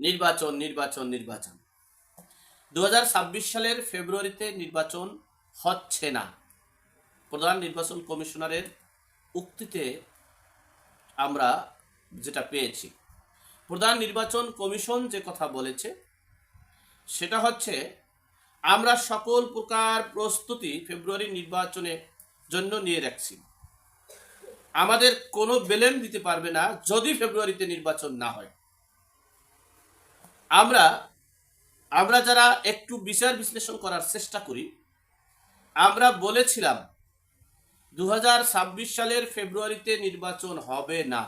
নির্বাচন নির্বাচন নির্বাচন। দু হাজার ছাব্বিশ সালের ফেব্রুয়ারিতে নির্বাচন হচ্ছে না। প্রধান নির্বাচন কমিশনারের উক্তিতে আমরা যেটা পেয়েছি। প্রধান নির্বাচন কমিশন যে কথা বলেছে, সেটা হচ্ছে, আমরা সকল প্রকার প্রস্তুতি ফেব্রুয়ারি নির্বাচনের জন্য নিয়ে রাখছি। আমাদের কোনো বেলেন দিতে পারবে না যদি ফেব্রুয়ারিতে নির্বাচন না হয়। আমরা আমরা যারা একটু বিচার বিশ্লেষণ করার চেষ্টা করি, আমরা বলেছিলাম দু হাজার ছাব্বিশ সালের ফেব্রুয়ারিতে নির্বাচন হবে না।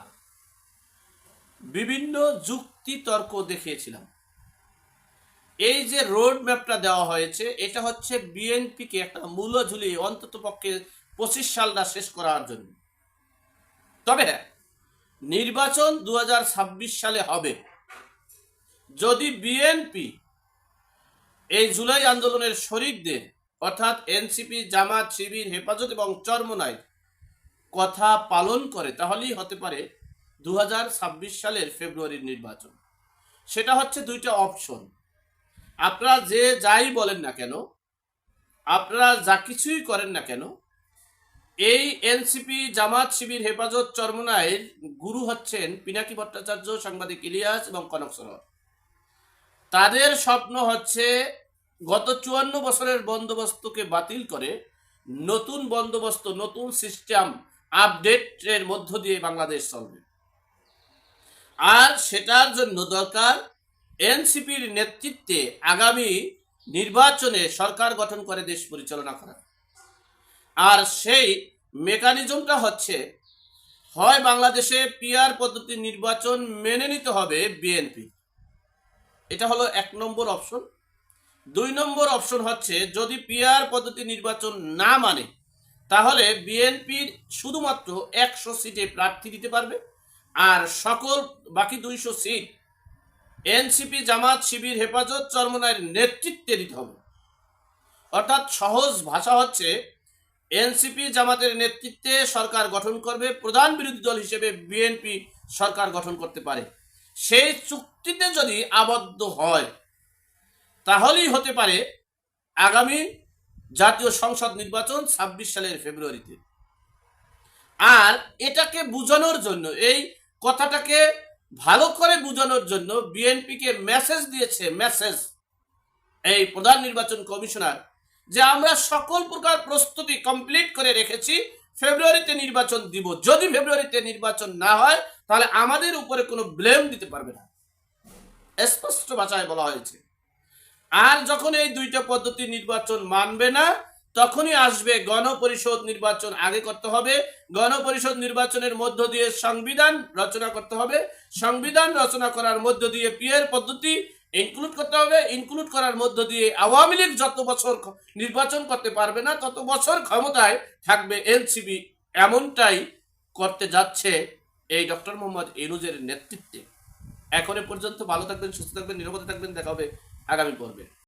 বিভিন্ন যুক্তি তর্ক দেখিয়েছিলাম। এই যে রোড ম্যাপটা দেওয়া হয়েছে, এটা হচ্ছে বিএনপিকে একটা মূল্য ঝুলিয়ে অন্তত পক্ষে পঁচিশ সালটা শেষ করার জন্য। তবে হ্যাঁ নির্বাচন দু হাজার ছাব্বিশ সালে হবে। যদি বিএনপি এই জুলাই আন্দোলনের শরিকদের, অর্থাৎ এনসিপি জামাত, শিবির, হেফাজত এবং চরমনাই কথা পালন করে, তাহলেই হতে পারে দু হাজার ছাব্বিশ সালের ফেব্রুয়ারির নির্বাচন। সেটা হচ্ছে দুইটা অপশন। আপনারা যে যাই বলেন না কেন, আপনারা যা কিছুই করেন না কেন, এই এনসিপি জামাত, শিবির, হেফাজত, চরমনায়ের গুরু হচ্ছেন পিনাকি ভট্টাচার্য, সাংবাদিক ইলিয়াস এবং কনক সরোয়ার। তাদের স্বপ্ন হচ্ছে গত চুয়ান্ন বছরের বন্দোবস্তকে বাতিল করে নতুন বন্দোবস্ত, নতুন সিস্টেম আপডেটের মধ্য দিয়ে বাংলাদেশ চলবে। আর সেটার জন্য দরকার এনসিপির নেতৃত্বে আগামী নির্বাচনে সরকার গঠন করে দেশ পরিচালনা করা। আর সেই মেকানিজমটা হচ্ছে, হয় বাংলাদেশে পিআর পদ্ধতির নির্বাচন মেনে নিতে হবে বিএনপি। এটা হলো এক নম্বর অপশন। দুই নম্বর অপশন হচ্ছে, যদি পিআর পদ্ধতি নির্বাচন না মানে তাহলে বিএনপির শুধুমাত্র একশো সিটে প্রার্থী দিতে পারবে, আর সকল বাকি দুইশো সিট এনসিপি, জামাত, শিবির, হেফাজত চরমনায়ের নেতৃত্বে দিতে হবে। অর্থাৎ সহজ ভাষা হচ্ছে, এনসিপি, জামাতের নেতৃত্বে সরকার গঠন করবে, প্রধান বিরোধী দল হিসেবে বিএনপি সরকার গঠন করতে পারে। সেই চুক্তিতে যদি আবদ্ধ হয়, তাহলেই হতে পারে আগামী জাতীয় সংসদ নির্বাচন ছাব্বিশ সালের ফেব্রুয়ারিতে। আর এটাকে বোঝানোর জন্য, এই কথাটাকে ভালো করে বোঝানোর জন্য বিএনপিকে মেসেজ দিয়েছে মেসেজ এই প্রধান নির্বাচন কমিশনার যে আমরা সকল প্রকার প্রস্তুতি কমপ্লিট করে রেখেছি, ফেব্রুয়ারিতে নির্বাচন দিব। যদি ফেব্রুয়ারিতে নির্বাচন না হয় তাহলে আমাদের উপরে কোনো ব্লেম দিতে পারবে না। স্পষ্ট ভাষায় বলা হয়েছে। আর যখন এই দুইটা পদ্ধতি নির্বাচন মানবে না, তখনই আসবে গণপরিষদ নির্বাচন। আগে করতে হবে, গণপরিষদ নির্বাচনের মধ্য দিয়ে সংবিধান রচনা করতে হবে। সংবিধান রচনা করার মধ্য দিয়ে পিয়ের পদ্ধতি ইনক্লুড করতে হবে। ইনক্লুড করার মধ্য দিয়ে আওয়ামী লীগ যত বছর নির্বাচন করতে পারবে না, তত বছর ক্ষমতায় থাকবে এনসিবি এমনটাই করতে যাচ্ছে এই ডক্টর মোহাম্মদ ইনুজের নেতৃত্বে। এখন পর্যন্ত ভালো থাকবেন, সুস্থ থাকবেন, নিরাপদে থাকবেন, দেখা হবে আগামী পর্বে।